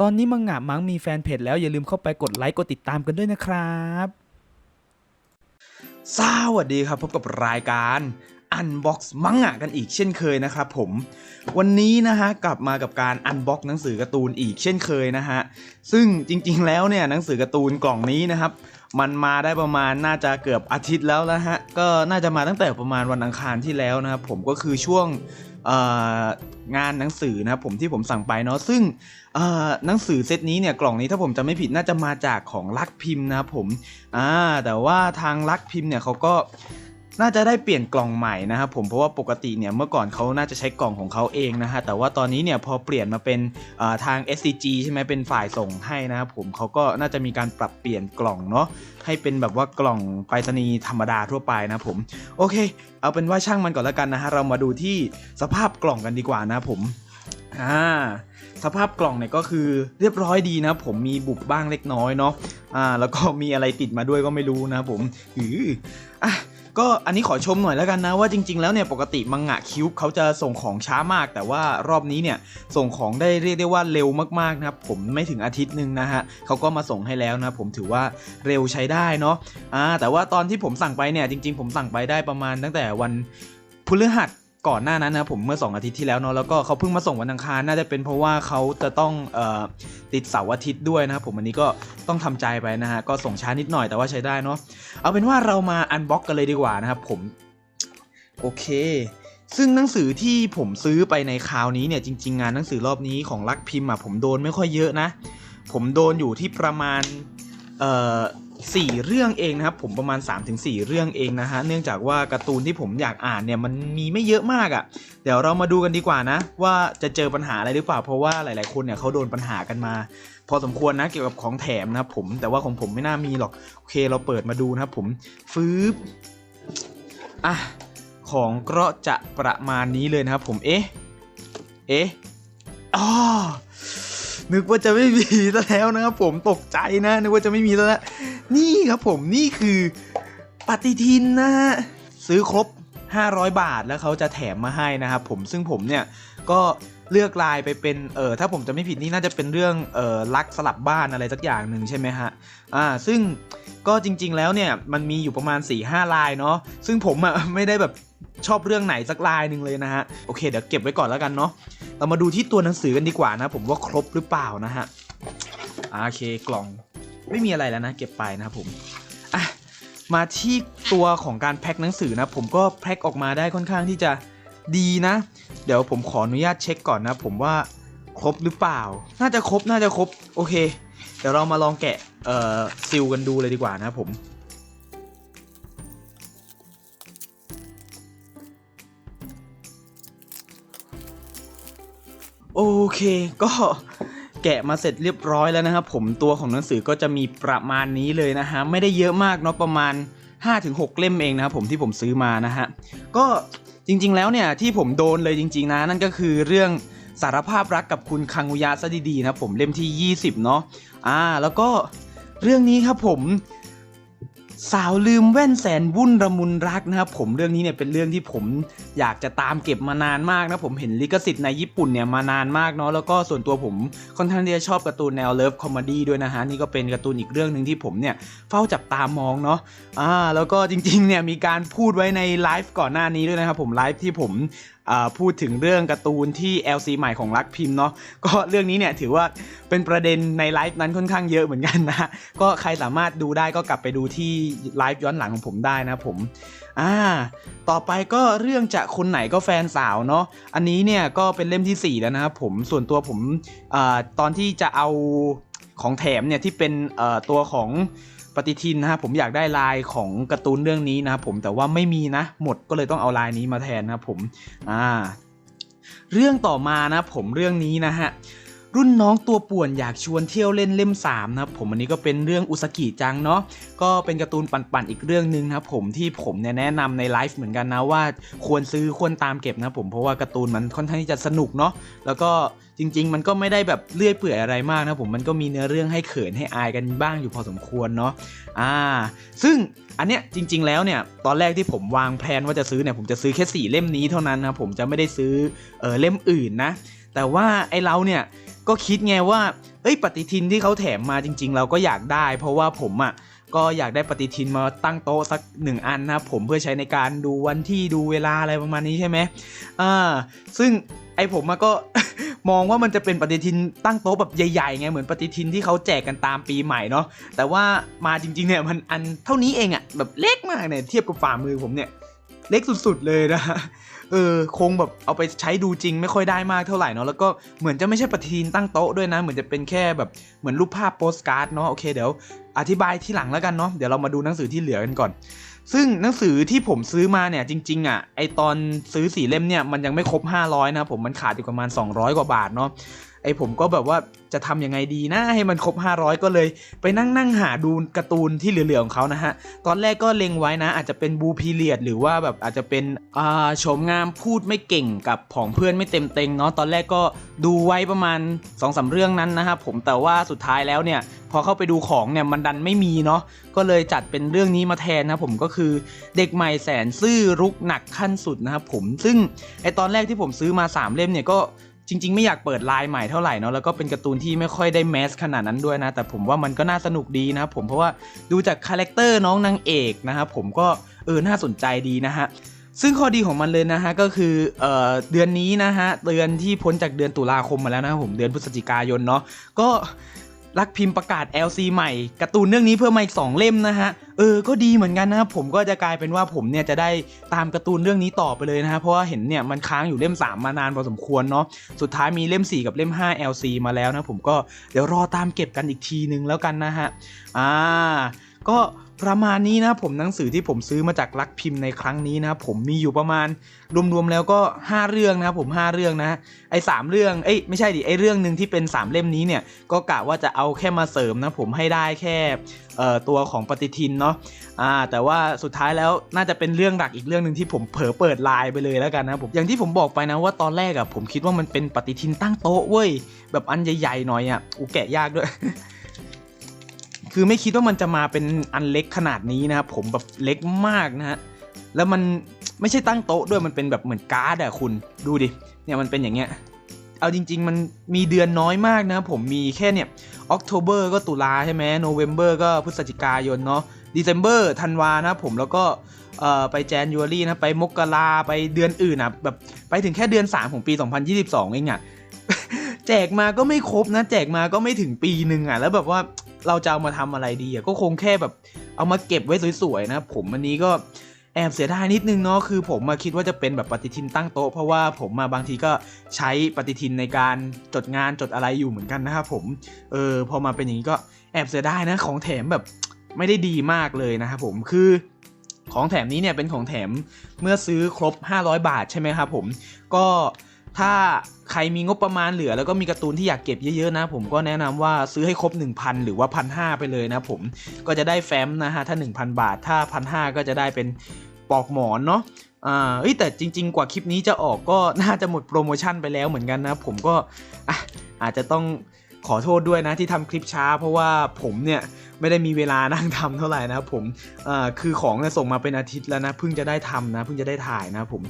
ตอนนี้มังงะมังมีแฟนเพจแล้วอย่าลืมเข้าไปกดไลค์กดติดตามกันด้วยนะครับสวัสดีครับพบกับรายการ Unbox มังงะกันอีกเช่นเคยนะครับผม วันนี้นะฮะกลับมากับการ Unbox หนังสือการ์ตูนอีกเช่นเคยนะฮะซึ่งจริงๆแล้วเนี่ยหนังสือการ์ตูนกล่องนี้นะครับ มันมาได้ประมาณน่าจะเกือบอาทิตย์แล้วนะฮะก็น่าจะมาตั้งแต่ประมาณวันอังคารที่แล้วนะครับผมก็คือช่วงงานหนังสือนะครับผมที่ผมสั่งไปเนาะซึ่ง หนังสือเซตนี้เนี่ยกล่องนี้ถ้าผมจำไม่ผิดน่าจะมาจากของลักพิมพ์นะผมอ่าแต่ว่าทางลักพิมพ์เนี่ยเขาก็น่าจะได้เปลี่ยนกล่องใหม่นะครับผมเพราะว่าปกติเนี่ยเมื่อก่อนเขาน่าจะใช้กล่องของเขาเองนะฮะแต่ว่าตอนนี้เนี่ยพอเปลี่ยนมาเป็นทาง SCG ใช่ไหมเป็นฝ่ายส่งให้นะครับผมเขาก็น่าจะมีการปรับเปลี่ยนกล่องเนาะให้เป็นแบบว่ากล่องไปรษณีย์ธรรมดาทั่วไปนะผมโอเค เอาเป็นว่าช่างมันก่อนแล้วกันนะฮะเรามาดูที่สภาพกล่องกันดีกว่านะผม อ่าสภาพกล่องเนี่ยก็คือเรียบร้อยดีนะผมมีบุบบ้างเล็กน้อยเนาะอ่าแล้วก็มีอะไรติดมาด้วยก็ไม่รู้นะผมหืออะก็อันนี้ขอชมหน่อยแล้วกันนะว่าจริง ๆ แล้วเนี่ยปกติมังงะคิวบเขาจะส่งของช้ามาก แต่ว่ารอบนี้เนี่ยส่งของได้เรียกได้ว่าเร็วมากๆนะครับผมไม่ถึงอาทิตย์นึงนะฮะเขาก็มาส่งให้แล้วนะผมถือว่าเร็วใช้ได้เนาะอ่าแต่ว่าตอนที่ผมสั่งไปเนี่ยจริง ๆ ผมสั่งไปได้ประมาณตั้งแต่วันพฤหัส ก่อนหน้านั้นนะผมเมื่อ 2 อาทิตย์ที่แล้วเนาะแล้วก็เขาเพิ่งมาส่งวันอังคารน่าจะเป็นเพราะว่าเขาจะต้องออติดเสาร์อาทิตย์ด้วยนะครับผมอันนี้ก็ต้องทำใจไปนะฮะก็ส่งช้านิดหน่อยแต่ว่าใช้ได้เนาะเอาเป็นว่าเรามาอันบ็อกกันเลยดีกว่านะครับผมโอเคซึ่งหนังสือที่ผมซื้อไปในคราวนี้เนี่ยจริง ๆ งานหนังสือรอบนี้ของลักพิมพ์อะผมโดนไม่ค่อยเยอะนะ ผมโดนอยู่ที่ประมาณเอ่อ สี่เรื่องเองนะครับ ผมประมาณ 3-4 เรื่องเองนะฮะ เนื่องจากว่าการ์ตูนที่ผมอยากอ่านเนี่ยมันมีไม่เยอะมากอะ่ะ เดี๋ยวเรามาดูกันดีกว่านะ ว่าจะเจอปัญหาอะไรหรือเปล่า เพราะว่าหลาย ๆ คนเนี่ยเขาโดนปัญหากันมา พอสมควรนะเกี่ยวกับของแถมนะครับผม แต่ว่าของผมไม่น่ามีหรอก โอเคเราเปิดมาดูนะครับผมฟืบอะของก็จะประมาณนี้เลยนะครับผม เอ๊ะ เอ๊ะอ๋อนึกว่าจะไม่มีซะแล้วนะครับผมตกใจนะ นึกว่าจะไม่มีซะแล้ว นี่ครับผมนี่คือปฏิทินนะฮะซื้อครบ 500 บาทแล้วเขาจะแถมมาให้นะครับผมซึ่งผมเนี่ยก็เลือกลายไปเป็นเออถ้าผมจะไม่ผิดนี่น่าจะเป็นเรื่องเออลักสลับบ้านอะไรสักอย่างหนึ่งใช่ไหมฮะอ่าซึ่งก็จริง ๆ แล้วเนี่ยมันมีอยู่ประมาณ4-5ลายเนาะซึ่งผมอะไม่ได้แบบชอบเรื่องไหนสักลายหนึ่งเลยนะฮะโอเคเดี๋ยวเก็บไว้ก่อนแล้วกันเนาะเรามาดูที่ตัวหนังสือกันดีกว่านะผมว่าครบหรือเปล่านะฮะโอเคกล่อง ไม่มีอะไรแล้วนะ เก็บไปนะครับผมอะมาที่ตัวของการแพ็คหนังสือนะผมก็แพ็คออกมาได้ค่อนข้างที่จะดีนะ เดี๋ยวผมขออนุญาตเช็คก่อนนะ ผมว่าครบหรือเปล่า น่าจะครบน่าจะครบโอเค เดี๋ยวเรามาลองแกะเอ่อซิลกันดูเลยดีกว่านะผมโอเค ก็ แกะมาเสร็จเรียบร้อยแล้วนะครับผมตัวของหนังสือก็จะมีประมาณนี้เลยนะฮะไม่ได้เยอะมากเนาะประมาณ 5-6 เล่มเองนะครับผมที่ผมซื้อมานะฮะก็จริง ๆ แล้วเนี่ยที่ผมโดนเลยจริง ๆ นะนั่นก็คือเรื่องสารภาพรักกับคุณคังุยะซะดีๆนะผมเล่มที่ 20 เนาะอ่าแล้วก็เรื่องนี้ครับผม สาวลืมแว่นแสนวุ่นระมุนรักนะครับผมเรื่องนี้เนี่ยเป็นเรื่องที่ผมอยากจะตามเก็บมานานมากนะผมเห็นลิขสิทธิ์ในญี่ปุ่นเนี่ยมานานมากเนาะแล้วก็ส่วนตัวผมค่อนข้างที่จะชอบการ์ตูนแนวเลิฟคอมเมดี้ด้วยนะฮะนี่ก็เป็นการ์ตูนอีกเรื่องหนึ่งที่ผมเนี่ยเฝ้าจับตามองเนาะอ่าแล้วก็จริงๆเนี่ยมีการพูดไว้ในไลฟ์ก่อนหน้านี้ด้วยนะครับผมไลฟ์ที่ผม พูดถึงเรื่องการ์ตูนที่ LC ใหม่ของรักพิมพ์เนาะก็เรื่องนี้เนี่ยถือว่าเป็นประเด็นในไลฟ์นั้นค่อนข้างเยอะเหมือนกันนะก็ใครสามารถดูได้ก็กลับไปดูที่ไลฟ์ย้อนหลังของผมได้นะผมอ่าต่อไปก็เรื่องจะคนไหนก็แฟนสาวเนาะอันนี้เนี่ยก็เป็นเล่มทีสี่4 แล้วนะครับผมส่วนตัวผมอตอนที่จะเอาของแถมเนี่ยที่เป็นตัวของ ปฏิทินนะครับผมอยากได้ลายของการ์ตูนเรื่องนี้นะครับผมแต่ว่าไม่มีนะหมดก็เลยต้องเอาลายนี้มาแทนนะครับผมอ่าเรื่องต่อมานะผมเรื่องนี้นะฮะ รุ่นน้องตัวป่วนอยากชวนเที่ยวเล่นเล่ม3นะครับผมอันนี้ก็เป็นเรื่องอุสกิจังเนาะก็เป็นการ์ตูนปั่นๆอีกเรื่องหนึ่งนะครับผมที่ผมเนี่ยแนะนำในไลฟ์เหมือนกันนะว่าควรซื้อควรตามเก็บนะผมเพราะว่าการ์ตูนมันค่อนข้างที่จะสนุกเนาะแล้วก็จริง ๆ มันก็ไม่ได้แบบเลื่อยเปื่อยอะไรมากนะผมมันก็มีเนื้อเรื่องให้เขินให้อายกันบ้างอยู่พอสมควรเนาะอ่า ซึ่งอันเนี้ยจริง ๆ แล้วเนี่ยตอนแรกที่ผมวางแผนว่าจะซื้อเนี่ยผมจะซื้อแค่สี่เล่มนี้เท่านั้นนะผมจะไม่ได้ซื้อเออเล่มอื่นนะ แต่ว่าไอเราเนี่ยก็คิดไงว่าเอ้ยปฏิทินที่เขาแถมมาจริง ๆ เราก็อยากได้ เพราะว่าผมอะก็อยากได้ปฏิทินมาตั้งโต๊ะสักหนึ่งอันนะผมเพื่อใช้ในการดูวันที่ดูเวลาอะไรประมาณนี้ใช่ไหมอ่าซึ่งไอผมอะก็มองว่ามันจะเป็นปฏิทินตั้งโต๊ะแบบใหญ่ๆไงเหมือนปฏิทินที่เขาแจกกันตามปีใหม่เนาะแต่ว่ามาจริงๆเนี่ยมันอันเท่านี้เองอะแบบเล็กมากเนี่ยเทียบกับฝ่ามือผมเนี่ยเล็กสุดๆเลยนะ เออคงแบบเอาไปใช้ดูจริงไม่ค่อยได้มากเท่าไหร่เนาะแล้วก็เหมือนจะไม่ใช่ปฏิทินตั้งโต๊ะด้วยนะ เหมือนจะเป็นแค่แบบเหมือนรูปภาพโปสการ์ดเนาะโอเคเดี๋ยวอธิบายที่หลังแล้วกันเนาะเดี๋ยวเรามาดูหนังสือที่เหลือกันก่อน ซึ่งหนังสือที่ผมซื้อมาเนี่ยจริงๆอะไอตอนซื้อสี่เล่มเนี่ยมันยังไม่ครบ 500นะผมมันขาดอยู่ประมาณ 200 กว่าบาทเนาะ ไอผมก็แบบว่าจะทำยังไงดีนะให้มันครบ 500 ก็เลยไปนั่งนั่งหาดูการ์ตูนที่เหลือๆของเขานะฮะ ตอนแรกก็เล็งไว้นะ อาจจะเป็นบูพีเลียดหรือว่าแบบอาจจะเป็นอ่าโฉมงามพูดไม่เก่งกับผองเพื่อนไม่เต็มเต็งเนาะตอนแรกก็ดูไว้ประมาณ2อสาเรื่องนั้นนะครับผมแต่ว่าสุดท้ายแล้วเนี่ยพอเข้าไปดูของเนี่ยมันดันไม่มีเนาะก็เลยจัดเป็นเรื่องนี้มาแทนนะผมก็คือเด็กใหม่แสนซื่อรุกหนักขั้นสุดนะครับผมซึ่งไอตอนแรกที่ผมซื้อมา 3 เล่มเนี่ยก็ จริง ๆ ไม่อยากเปิดลายใหม่เท่าไหร่เนาะแล้วก็เป็นการ์ตูนที่ไม่ค่อยได้แมสขนาดนั้นด้วยนะ แต่ผมว่ามันก็น่าสนุกดีนะครับผมเพราะว่าดูจากคาแรคเตอร์น้องนางเอกนะครับผมก็เออน่าสนใจดีนะฮะซึ่งข้อดีของมันเลยนะฮะก็คือเออเดือนนี้นะฮะเดือนที่พ้นจากเดือนตุลาคมมาแล้วนะครับผมเดือนพฤศจิกายนเนาะก็ รักพิมพ์ประกาศ LC ใหม่การ์ตูนเรื่องนี้เพิ่มมาอีก2เล่มนะฮะเออก็ดีเหมือนกันนะครับผมก็จะกลายเป็นว่าผมเนี่ยจะได้ตามการ์ตูนเรื่องนี้ต่อไปเลยนะฮะเพราะว่าเห็นเนี่ยมันค้างอยู่เล่ม 3 มานานพอสมควรเนาะสุดท้ายมีเล่ม 4 กับเล่ม 5 LC มาแล้วนะผมก็เดี๋ยวรอตามเก็บกันอีกทีนึงแล้วกันนะฮะอ่าก็ ประมาณนี้นะผมหนังสือที่ผมซื้อมาจากลักพิมพ์ในครั้งนี้นะผมมีอยู่ประมาณรวมๆแล้วก็ 5 เรื่องนะผม 5 เรื่องนะไอ้สเรื่องเอ้ยไม่ใช่ดิไอ้เรื่องหนึ่งที่เป็น 3 เล่มนี้เนี่ยก็กะว่าจะเอาแค่มาเสริมนะผมให้ได้แค่ตัวของปฏิทินเนาะอ่าแต่ว่าสุดท้ายแล้วน่าจะเป็นเรื่องหลักอีกเรื่องหนึ่งที่ผมเผลอเปิดไลน์ไปเลยแล้วกันนะผมอย่างที่ผมบอกไปนะว่าตอนแรกอะผมคิดว่ามันเป็นปฏิทินตั้งโต๊ะเว้ยแบบอันใหญ่ๆหน่อยอะ่ะอูแกะยากด้วย คือไม่คิดว่ามันจะมาเป็นอันเล็กขนาดนี้นะครับผมแบบเล็กมากนะฮะแล้วมันไม่ใช่ตั้งโต๊ะด้วยมันเป็นแบบเหมือนการ์ดอะคุณดูดิเนี่ยมันเป็นอย่างเงี้ยเอาจริง ๆ มันมีเดือนน้อยมากนะผมมีแค่เนี่ยออกโทเบอร์ก็ตุลาใช่ไหมโนเวมเบอร์ก็พฤศจิกายนเนาะด c เ m b e r ธันวานะผมแล้วก็ไปแจนยูรี่นะไปมกราไปเดือนอื่นอะแบบไปถึงแค่เดือน 3 ของปี 2022 เองอะแจกมาก็ไม่ครบนะ แจกมาก็ไม่ถึงปีหนึ่งอะแล้วแบบว่า เราจะเอามาทำอะไรดีอะก็คงแค่แบบเอามาเก็บไว้สวยๆนะ ผมอันนี้ก็แอบเสียดายนิดนึงเนาะคือผมมาคิดว่าจะเป็นแบบปฏิทินตั้งโต๊ะเพราะว่าผมมาบางทีก็ใช้ปฏิทินในการจดงานจดอะไรอยู่เหมือนกันนะครับผมเออพอมาเป็นอย่างนี้ก็แอบเสียดายนะของแถมแบบไม่ได้ดีมากเลยนะครับผมคือของแถมนี้เนี่ยเป็นของแถมเมื่อซื้อครบ 500 บาทใช่ไหมครับผมก็ ถ้าใครมีงบประมาณเหลือ แล้วก็มีการ์ตูนที่อยากเก็บเยอะๆนะ ผมก็แนะนำว่าซื้อให้ครบ 1,000 หรือว่า1,500ไปเลยนะผมก็จะได้แฟ้มนะฮะถ้า 1,000 บาท ถ้า1,500ก็จะได้เป็นปลอกหมอนเนาะอ่าเอ้ยแต่จริง ๆ กว่าคลิปนี้จะออกก็น่าจะหมดโปรโมชั่นไปแล้วเหมือนกันนะ ผมก็อะอาจจะต้องขอโทษด้วยนะที่ทำคลิปช้า เพราะว่าผมเนี่ยไม่ได้มีเวลานั่งทำเท่าไหร่นะผมอ่าคือของเนี่ยส่งมาเป็นอาทิตย์แล้วนะเพิ่งจะได้ทำนะเพิ่งจะได้ถ่ายนะผม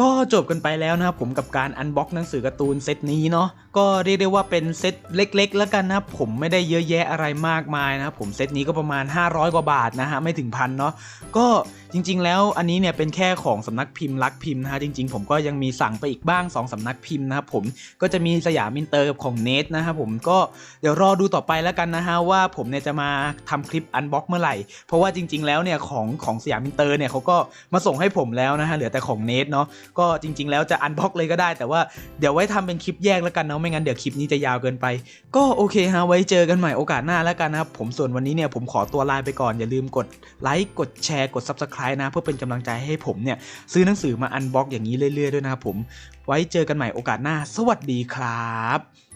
ก็จบกันไปแล้วนะครับผมกับการอันบ็อกหนังสือการ์ตูนเซตนี้เนาะก็เรียกได้ว่าเป็นเซตเล็ก ๆ แล้วกันนะผมไม่ได้เยอะแยะอะไรมากมายนะครับผมเซตนี้ก็ประมาณ 500 กว่าบาทนะฮะไม่ถึงพันเนาะก็จริง ๆ แล้วอันนี้เนี่ยเป็นแค่ของสำนักพิมพ์รักพิมพ์นะฮะจริง ๆ ผมก็ยังมีสั่งไปอีกบ้าง 2สำนักพิมพ์นะครับผมก็จะมีสยามอินเตอร์กับของเนทนะครับผมก็เดี๋ยวรอดูต่อไปแล้วกันนะฮะว่าผมเนี่ยจะมาทำคลิปอันบ็อกเมื่อไหร่ เพราะว่าจริง ๆ แล้วเนี่ยของของสยามอินเตอร์เนี่ยเขาก็มาส่งให้ผมแล้วนะฮะเหลือแต่ของเนทเนาะก็จริง ๆ แล้วจะอันบ็อกเลยก็ได้ แต่ว่าเดี๋ยวไว้ทำเป็นคลิปแยกแล้วกันเนาะไม่งั้นเดี๋ยวคลิปนี้จะยาวเกินไป ก็โอเคฮะไว้เจอกันใหม่โอกาสหน้าแล้วกันนะครับผมส่วนวันนี้เนี่ยผมขอตัวลาไปก่อนอย่าลืมกดไลค์กดแชร์กด Subscribe นะ เพื่อเป็นกำลังใจให้ผมเนี่ยซื้อหนังสือมาอันบ็อกอย่างนี้เรื่อยๆด้วยนะครับผมไว้เจอกันใหม่โอกาสหน้า สวัสดีครับ